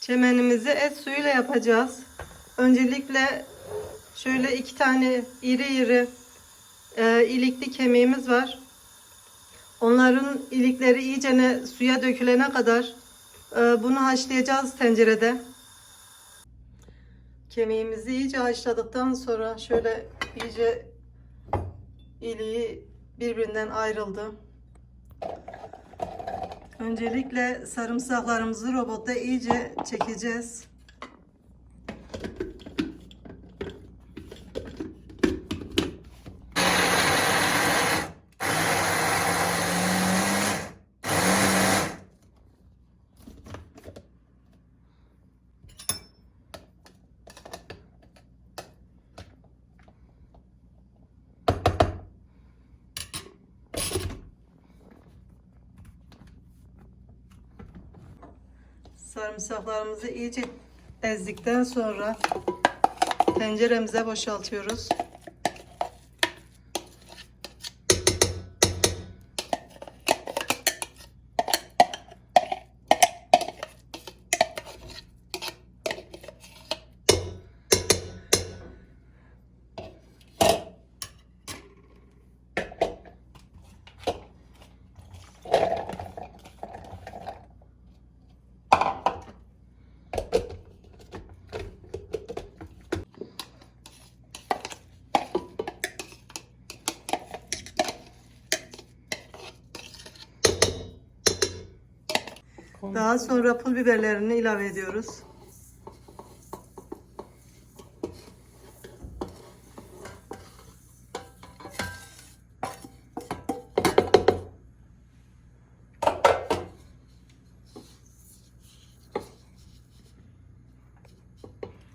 Çemenimizi et suyuyla yapacağız. Öncelikle şöyle iki tane iri iri e, ilikli kemiğimiz var. Onların ilikleri iyicene suya dökülene kadar e, bunu haşlayacağız tencerede. Kemiğimizi iyice haşladıktan sonra şöyle iyice iliği birbirinden ayrıldı. Öncelikle sarımsaklarımızı robotta iyice çekeceğiz. Sarımsaklarımızı iyice ezdikten sonra tenceremize boşaltıyoruz. Daha sonra pul biberlerini ilave ediyoruz.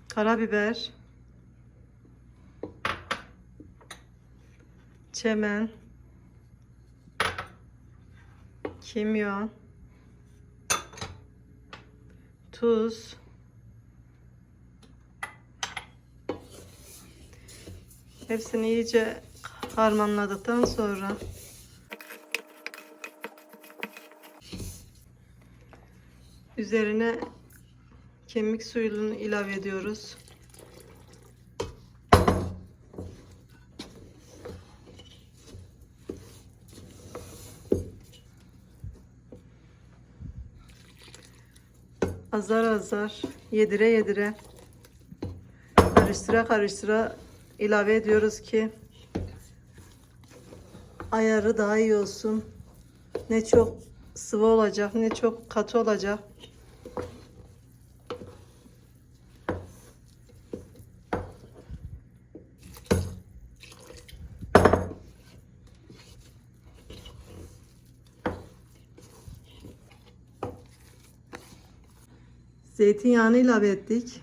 Karabiber. Çemen. Kimyon. Tuz. Hepsini iyice harmanladıktan sonra üzerine kemik suyunu ilave ediyoruz. Azar azar yedire yedire karıştıra karıştıra ilave ediyoruz ki ayarı daha iyi olsun. Ne çok sıvı olacak ne çok katı olacak. Zeytinyağını ilave ettik.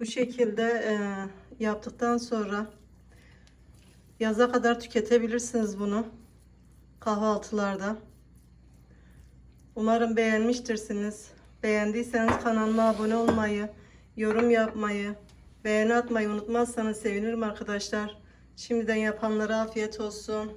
Bu şekilde e, yaptıktan sonra yaza kadar tüketebilirsiniz bunu kahvaltılarda. Umarım beğenmiştirsiniz. Beğendiyseniz kanalıma abone olmayı, yorum yapmayı, beğeni atmayı unutmazsanız sevinirim arkadaşlar. Şimdiden yapanlara afiyet olsun.